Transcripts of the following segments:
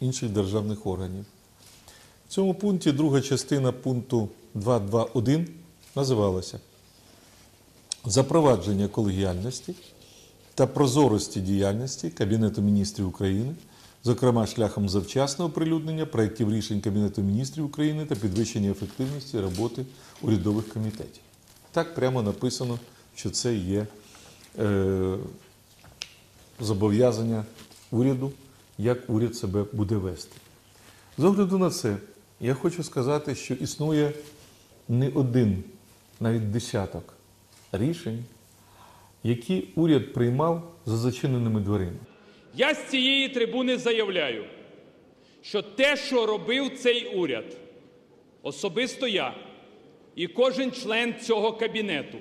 інших державних органів. В цьому пункті друга частина пункту 2.2.1 називалася Запровадження колегіальності та прозорості діяльності Кабінету міністрів України, зокрема шляхом завчасного оприлюднення проєктів рішень Кабінету міністрів України та підвищення ефективності роботи урядових комітетів. Так прямо написано, що це є е, зобов'язання уряду, як уряд себе буде вести. З огляду на це, я хочу сказати, що існує не один, навіть десяток рішень, які уряд приймав за зачиненими дверима. Я з цієї трибуни заявляю, що те, що робив цей уряд, особисто я і кожен член цього кабінету,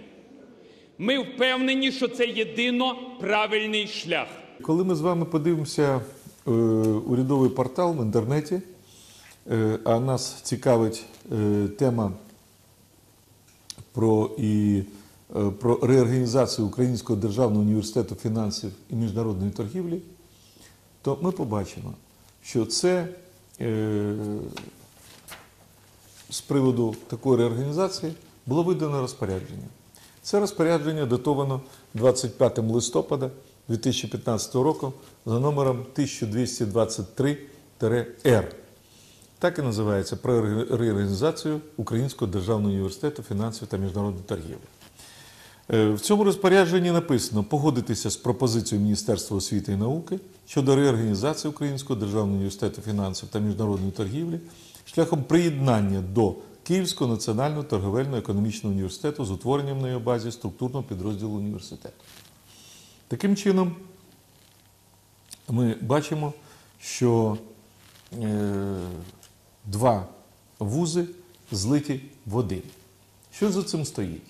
ми впевнені, що це єдино правильний шлях. Коли ми з вами подивимося урядовий портал в інтернеті, е, а нас цікавить е, тема про, і, про реорганізацію Українського державного університету фінансів і міжнародної торгівлі, то ми побачимо, що це е, з приводу такої реорганізації було видано розпорядження. Це розпорядження датовано 25 листопада 2015 року за номером 1223-Р. Так і називається про реорганізацію Українського державного університету фінансів та міжнародної торгівлі. Е, В цьому розпорядженні написано погодитися з пропозицією Міністерства освіти і науки щодо реорганізації Українського державного університету фінансів та міжнародної торгівлі шляхом приєднання до Київського національного торговельно-економічного університету з утворенням на його базі структурного підрозділу університету. Таким чином, ми бачимо, що е, два вузи злиті в один. Що за цим стоїть?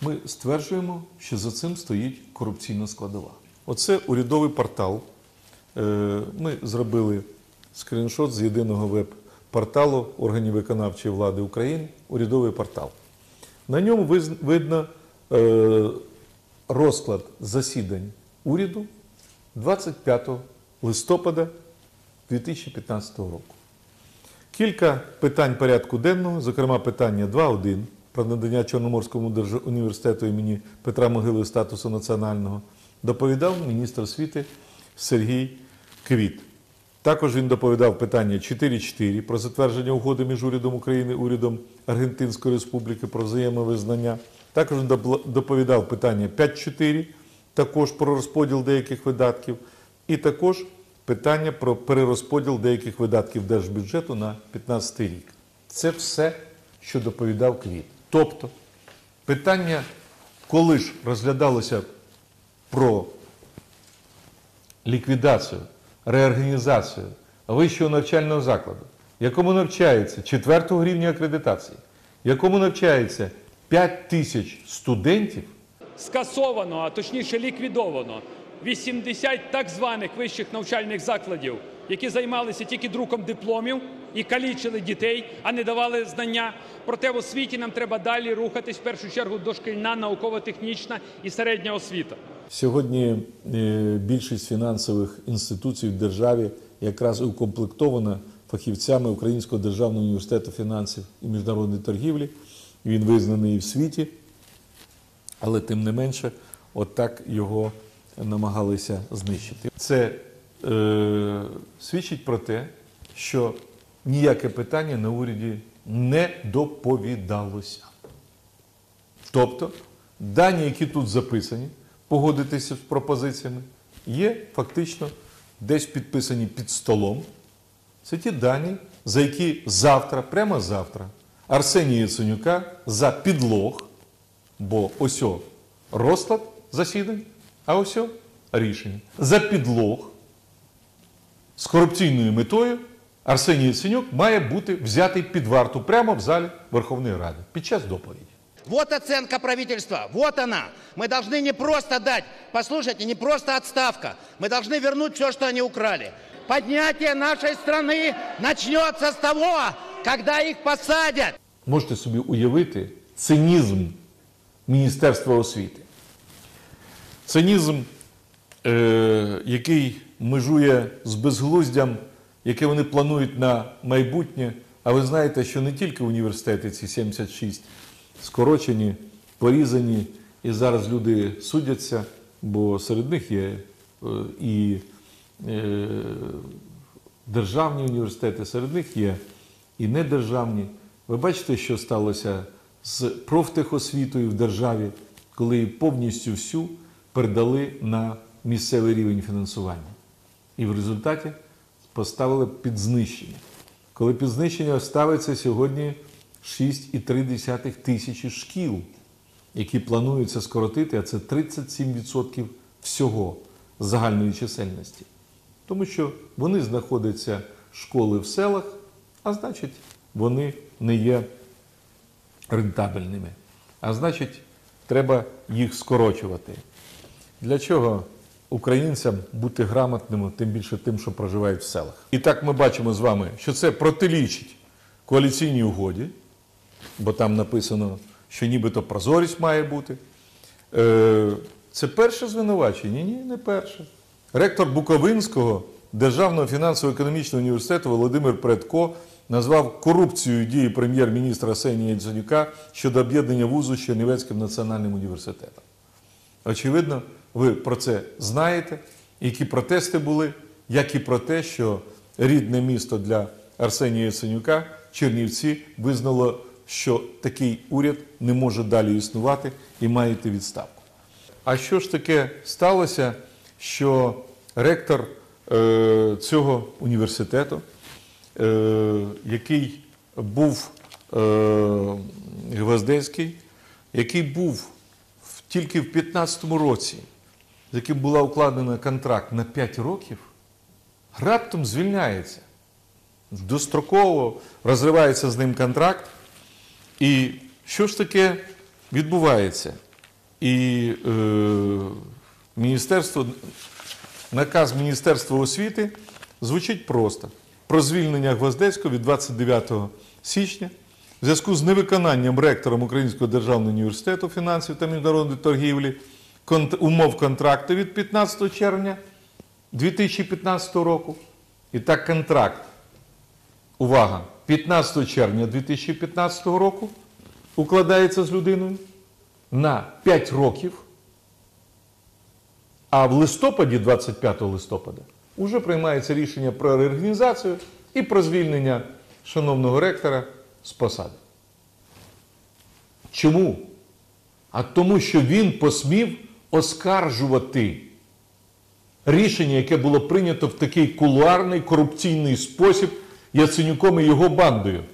Ми стверджуємо, що за цим стоїть корупційна складова. Оце урядовий портал. Е, Ми зробили скріншот з єдиного веб-порталу органів виконавчої влади України, урядовий портал. На ньому видно е, розклад засідань уряду 25 листопада 2015 року. Кілька питань порядку денного, зокрема питання 2.1 про надання Чорноморському університету імені Петра Могили статусу національного, доповідав міністр освіти Сергій Квіт. Також він доповідав питання 4.4 про затвердження угоди між урядом України урядом Аргентинської Республіки про взаємовизнання. Також доповідав питання 5.4, також про розподіл деяких видатків, і також питання про перерозподіл деяких видатків держбюджету на 2015 рік. Це все, що доповідав Квіт. Тобто, питання, коли ж розглядалося про ліквідацію, реорганізацію вищого навчального закладу, якому навчається 4 рівня акредитації, якому навчається 5 тисяч студентів, Скасовано, а точніше ліквідовано 80 так званих вищих навчальних закладів, які займалися тільки друком дипломів і калічили дітей, а не давали знання. Проте в освіті нам треба далі рухатись в першу чергу дошкільна, науково-технічна і середня освіта. Сьогодні е, більшість фінансових інституцій в державі якраз укомплектована фахівцями Українського державного університету фінансів і міжнародної торгівлі. Він визнаний і в світі, але тим не менше, отак його намагалися знищити. Це е, свідчить про те, що ніяке питання на уряді не доповідалося. Тобто дані, які тут записані, погодитися з пропозиціями, є фактично десь підписані під столом. Це ті дані, за які завтра, прямо завтра, Арсенія Яценюка за підлог, бо ось о розклад засідань, а ось о рішення. За підлог з корупційною метою Арсеній Яценюк має бути взятий під варту прямо в залі Верховної Ради під час доповіді. Вот оценка правительства, вот она. Мы должны не просто дать, послушайте, не просто отставка. Мы должны вернуть все, что они украли. Поднятие нашей страны начнется с того, когда их посадят. Можете собі уявити цинізм Міністерства освіти. Цинізм, е, який межує з безглуздям яке вони планують на майбутнє. А ви знаєте, що не тільки університети, ці 76 скорочені, порізані, і зараз люди судяться, бо серед них є е, і е, державні університети, серед них є і недержавні. Ви бачите, що сталося з профтехосвітою в державі, коли її повністю всю передали на місцевий рівень фінансування. І в результаті поставили під знищення. Коли під знищення ставиться сьогодні 6,3 тисячі шкіл, які плануються скоротити, а це 37% всього загальної чисельності. Тому що вони знаходяться школи в селах, а значить, вони не є рентабельними. А значить, треба їх скорочувати. Для чого українцям бути грамотними, тим більше тим, що проживають в селах? І так ми бачимо з вами, що це протилічить коаліційній угоді, бо там написано, що нібито прозорість має бути. Е, Це перше звинувачення? Ні, не перше. Ректор Буковинського Державного фінансово-економічного університету Володимир Предко назвав корупцією дії прем'єр-міністра Арсенія Яценюка щодо об'єднання вузу з Чернівецьким національним університетом. Очевидно, ви про це знаєте, які протести були, як і про те, що рідне місто для Арсенія Яценюка, Чернівці, визнало, що такий уряд не може далі існувати і має відставку. А що ж таке сталося, що ректор е, цього університету, який був е, Гвоздецький, який був тільки в 15-му році, з яким була укладена контракт на 5 років, раптом звільняється. Достроково розривається з ним контракт. І що ж таке відбувається? І е, міністерство, наказ Міністерства освіти звучить просто про звільнення Гвоздецького від 29 січня в зв'язку з невиконанням ректором Українського державного університету фінансів та міжнародної торгівлі умов контракту від 15 червня 2015 року. І так контракт увага, 15 червня 2015 року укладається з людиною на 5 років, а в листопаді, 25 листопада, вже приймається рішення про реорганізацію і про звільнення шановного ректора з посади. Чому? А тому, що він посмів оскаржувати рішення, яке було прийнято в такий кулуарний корупційний спосіб Яценюком і його бандою.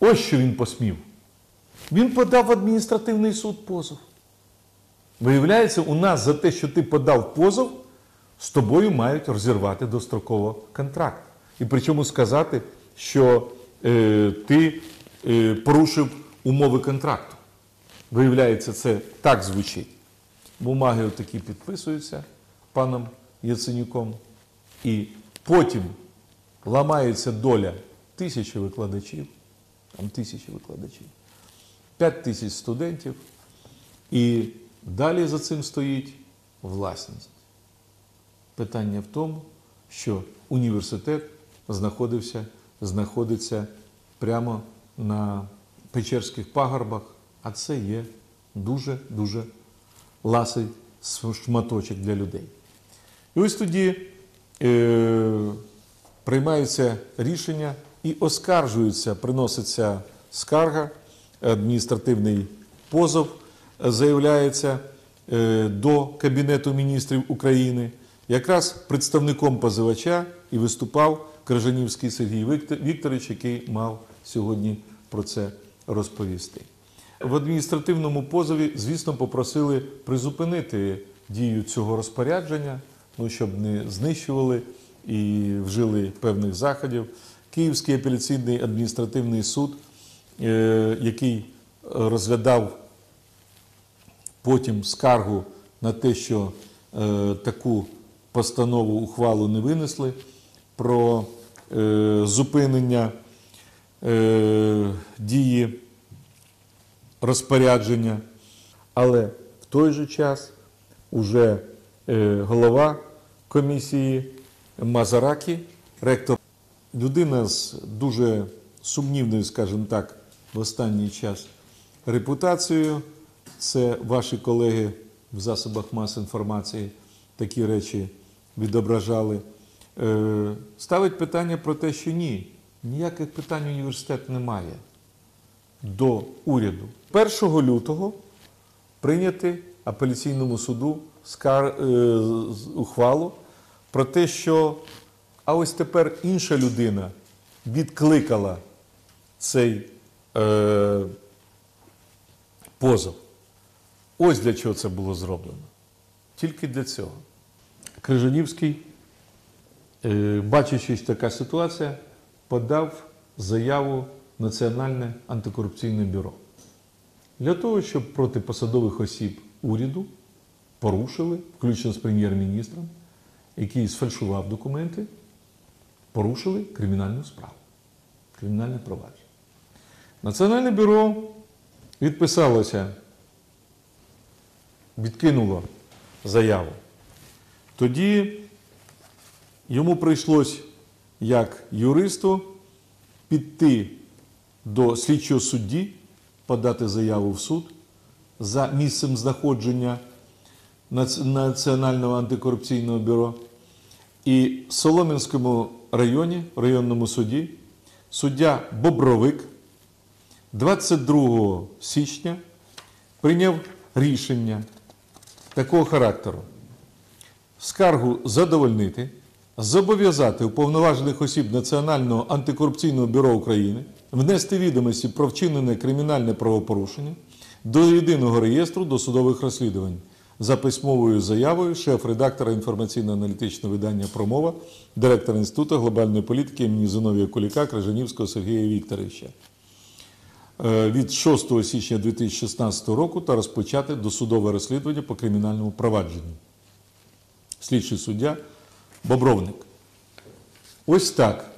Ось що він посмів. Він подав в адміністративний суд позов. Виявляється, у нас за те, що ти подав позов, з тобою мають розірвати достроково контракт. І причому сказати, що е, ти е, порушив умови контракту. Виявляється, це так звучить. Бумаги отакі підписуються паном Яценюком, і потім ламається доля тисячі викладачів, там тисячі викладачів, п'ять тисяч студентів, і далі за цим стоїть власність. Питання в тому, що університет знаходився, знаходиться прямо на Печерських пагорбах, а це є дуже-дуже ласий шматочок для людей. І ось тоді е, приймаються рішення і оскаржуються, приноситься скарга, адміністративний позов е, заявляється е, до Кабінету міністрів України. Якраз представником позивача і виступав Крижанівський Сергій Вікторович, який мав сьогодні про це розповісти. В адміністративному позові, звісно, попросили призупинити дію цього розпорядження, ну, щоб не знищували і вжили певних заходів. Київський апеляційний адміністративний суд, е, який розглядав потім скаргу на те, що е, таку постанову ухвалу не винесли про е, зупинення е, дії розпорядження. Але в той же час уже е, голова комісії Мазаракі ректор, людина з дуже сумнівною, скажімо так, в останній час репутацією. Це ваші колеги в засобах масової інформації такі речі відображали. Е, Ставить питання про те, що ні, ніяких питань університет не має до уряду. 1 лютого прийняти апеляційному суду скар... е, ухвалу про те, що а ось тепер інша людина відкликала цей е, позов. Ось для чого це було зроблено. Тільки для цього. Крижанівський, е, бачачи, така ситуація, подав заяву Національне антикорупційне бюро. Для того, щоб проти посадових осіб уряду порушили, включно з прем'єр-міністром, який сфальшував документи, порушили кримінальну справу, кримінальне провадження. Національне бюро відписалося, відкинуло заяву. Тоді йому прийшлось як юристу піти до слідчого судді, подати заяву в суд за місцем знаходження Національного антикорупційного бюро. І в Солом'янському районі, районному суді, суддя Бобровик 22 січня прийняв рішення такого характеру скаргу задовольнити, зобов'язати уповноважених осіб Національного антикорупційного бюро України внести відомості про вчинене кримінальне правопорушення до єдиного реєстру досудових розслідувань за письмовою заявою шеф-редактора інформаційно-аналітичного видання Промова, директора Інституту глобальної політики імені Зиновія Куліка Крижанівського Сергія Вікторовича е, від 6 січня 2016 року та розпочати досудове розслідування по кримінальному провадженню слідчий суддя Бобровник. Ось так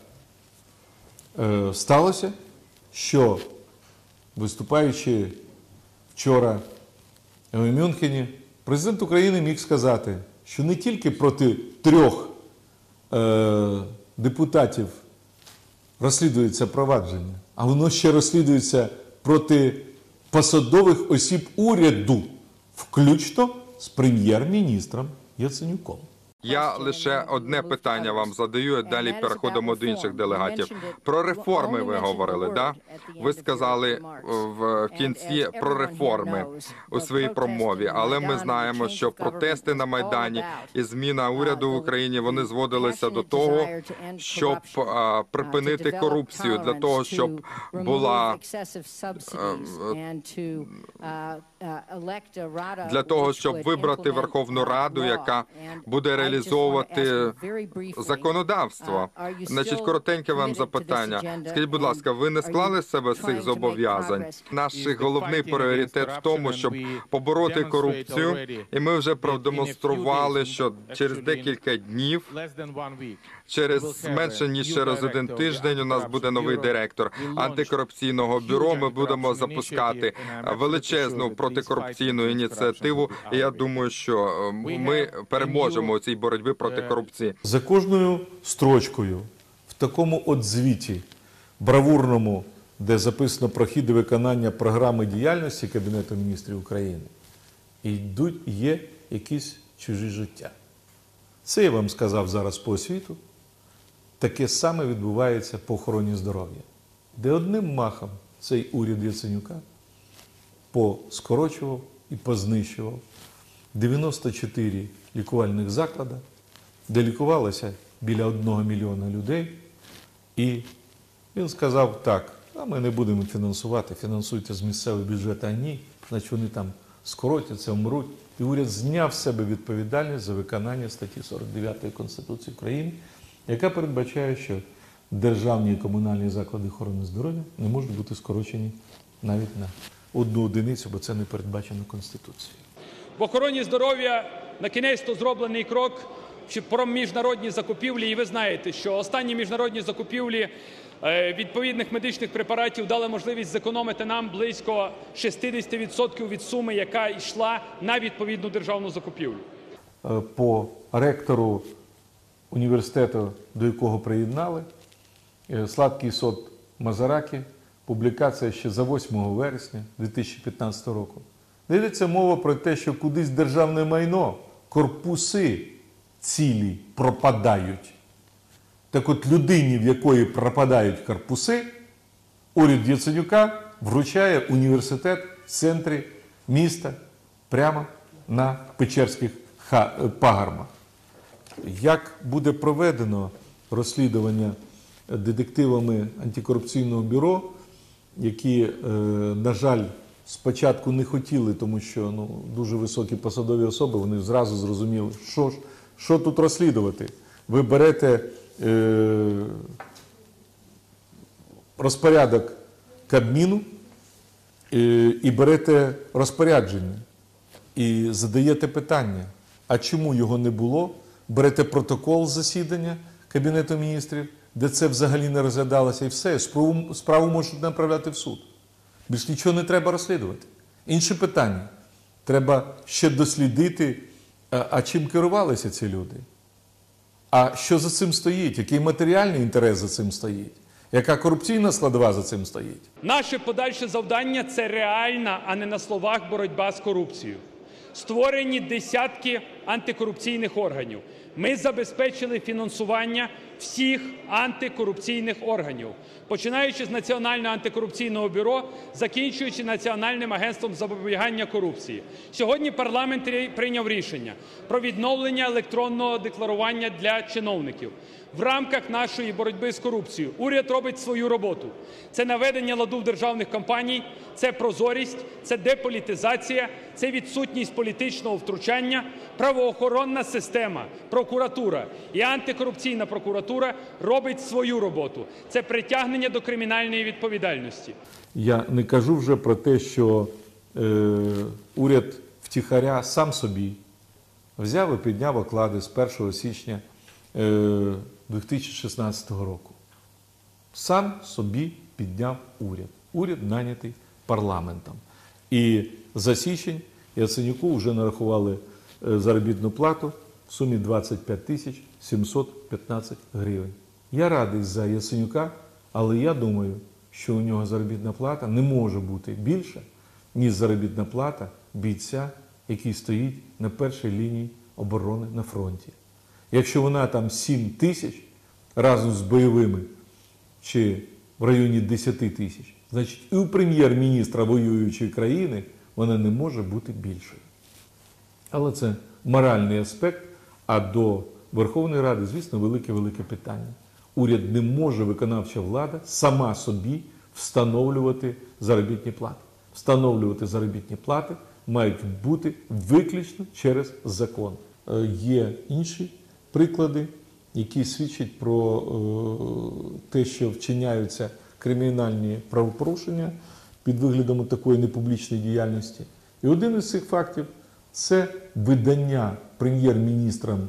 е, сталося, що виступаючи вчора в Мюнхені, президент України міг сказати, що не тільки проти трьох е, депутатів розслідується провадження, а воно ще розслідується проти посадових осіб уряду, включно з прем'єр-міністром Яценюком. Я лише одне питання вам задаю. Далі переходимо до інших делегатів. Про реформи ви говорили. Да ви сказали е, в кінці про реформи у своїй промові. Але ми знаємо, що протести на майдані і зміна уряду в Україні вони зводилися до того, щоб припинити корупцію, для того, щоб була для того, щоб вибрати Верховну Раду, яка буде реалізовувати законодавство. Значить, коротеньке вам запитання. Скажіть, будь ласка, ви не склали з себе цих зобов'язань? Наш головний пріоритет в тому, щоб побороти корупцію, і ми вже продемонстрували, що через декілька днів, через менше ніж через один тиждень, у нас буде новий директор антикорупційного бюро. Ми будемо запускати величезну протикорупційну ініціативу. І я думаю, що ми переможемо у цій боротьбі проти корупції. За кожною строчкою в такому от звіті бравурному, де записано про хід виконання програми діяльності Кабінету міністрів України, йдуть є якісь чужі життя. Це я вам сказав зараз по освіту. Таке саме відбувається по охороні здоров'я, де одним махом цей уряд Яценюка поскорочував і познищував 94 лікувальних заклади, де лікувалося біля одного мільйона людей. І він сказав так, а ми не будемо фінансувати, фінансуйте з місцевого бюджету, а ні, значить вони там скоротяться, вмруть. І уряд зняв з себе відповідальність за виконання статті 49 Конституції України, яка передбачає, що державні і комунальні заклади охорони здоров'я не можуть бути скорочені навіть на одну одиницю, бо це не передбачено Конституцією. В охороні здоров'я на кінець то зроблений крок про міжнародні закупівлі. І ви знаєте, що останні міжнародні закупівлі е, відповідних медичних препаратів дали можливість зекономити нам близько 60% від суми, яка йшла на відповідну державну закупівлю. Е, по ректору університету, до якого приєднали, е, Сладкий сот Мазаракі, публікація ще за 8 вересня 2015 року. Де йдеться мова про те, що кудись державне майно, корпуси цілі пропадають. Так от людині, в якої пропадають корпуси, уряд Яценюка вручає університет в центрі міста прямо на Печерських е, пагорбах. Як буде проведено розслідування детективами антикорупційного бюро, які, е, на жаль, спочатку не хотіли, тому що ну, дуже високі посадові особи, вони зразу зрозуміли, що ж, що тут розслідувати. Ви берете е, розпорядок Кабміну е, і берете розпорядження і задаєте питання, а чому його не було? Берете протокол засідання Кабінету міністрів, де це взагалі не розглядалося, і все, справу, справу можуть направляти в суд. Більш нічого не треба розслідувати. Інше питання. Треба ще дослідити, а, а чим керувалися ці люди. А що за цим стоїть? Який матеріальний інтерес за цим стоїть? Яка корупційна складова за цим стоїть? Наше подальше завдання це реальна, а не на словах боротьба з корупцією. Створені десятки антикорупційних органів. Ми забезпечили фінансування всіх антикорупційних органів, починаючи з Національного антикорупційного бюро, закінчуючи Національним агентством запобігання корупції. Сьогодні парламент прийняв рішення про відновлення електронного декларування для чиновників. В рамках нашої боротьби з корупцією уряд робить свою роботу. Це наведення ладу в державних компаній, це прозорість, це деполітизація, це відсутність політичного втручання, правоохоронна система, прокуратура і антикорупційна прокуратура робить свою роботу. Це притягнення до кримінальної відповідальності. Я не кажу вже про те, що е, уряд втіхаря сам собі взяв і підняв оклади з 1 січня е, 2016 року. Сам собі підняв уряд. Уряд нанятий парламентом. І за січень Яценюку вже нарахували е, заробітну плату в сумі 25 тисяч 715 гривень. Я радий за Яценюка, але я думаю, що у нього заробітна плата не може бути більша, ніж заробітна плата бійця, який стоїть на першій лінії оборони на фронті. Якщо вона там 7 тисяч разом з бойовими чи в районі 10 тисяч, значить і у прем'єр-міністра воюючої країни вона не може бути більшою. Але це моральний аспект. А до Верховної Ради, звісно, велике-велике питання. Уряд не може, виконавча влада, сама собі встановлювати заробітні плати. Встановлювати заробітні плати мають бути виключно через закон. Е, Є інші приклади, які свідчать про е, те, що вчиняються кримінальні правопорушення під виглядом такої непублічної діяльності. І один із цих фактів це видання прем'єр-міністром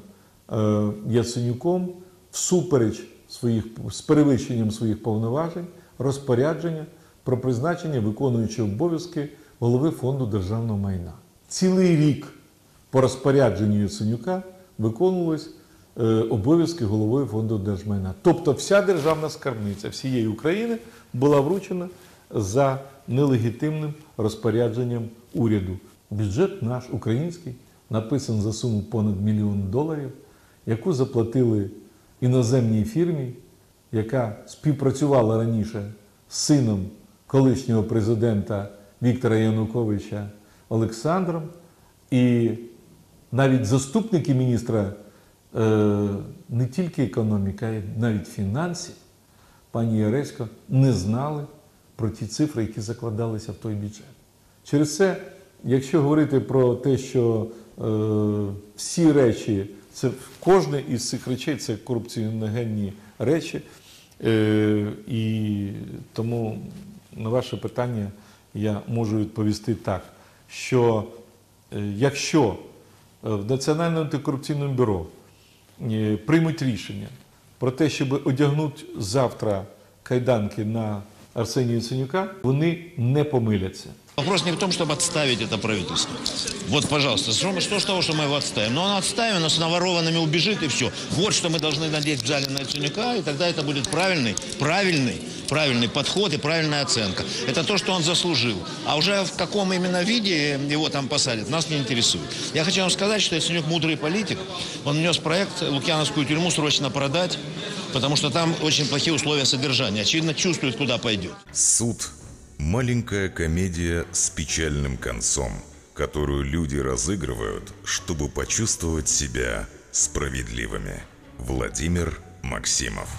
е, Яценюком всупереч своїх з перевищенням своїх повноважень розпорядження про призначення виконуючого обов'язки голови фонду державного майна. Цілий рік по розпорядженню Яценюка виконувались е, обов'язки голови фонду держмайна. Тобто вся державна скарбниця всієї України була вручена за нелегітимним розпорядженням уряду. Бюджет наш український написан за суму понад мільйон доларів, яку заплатили іноземній фірмі, яка співпрацювала раніше з сином колишнього президента Віктора Януковича Олександром. І навіть заступники міністра е, не тільки економіки, а навіть фінансів, пані Яресько, не знали про ті цифри, які закладалися в той бюджет. Через це, якщо говорити про те, що е, всі речі, це кожне із цих речей це корупціоногенні речі, е, і тому на ваше питання я можу відповісти так, що е, якщо е, в Національному антикорупційному бюро е, приймуть рішення про те, щоб одягнути завтра кайданки на Арсенія Яценюка, вони не помиляться. Вопрос не в том, чтобы отставить это правительство. Вот, пожалуйста, что, мы- что с того, что мы его отставим? Но он отставим, оно с наворованными убежит и все. Вот что мы должны надеть в зале на Яценюка, и тогда это будет правильный, правильный, правильный подход и правильная оценка. Это то, что он заслужил. А уже в каком именно виде его там посадят, нас не интересует. Я хочу вам сказать, что Яценюк мудрый политик. Он внес проект Лукьяновскую тюрьму срочно продать, потому что там очень плохие условия содержания. Очевидно, чувствует, куда пойдет. Суд – маленькая комедия с печальным концом, которую люди разыгрывают, чтобы почувствовать себя справедливыми. Владимир Максимов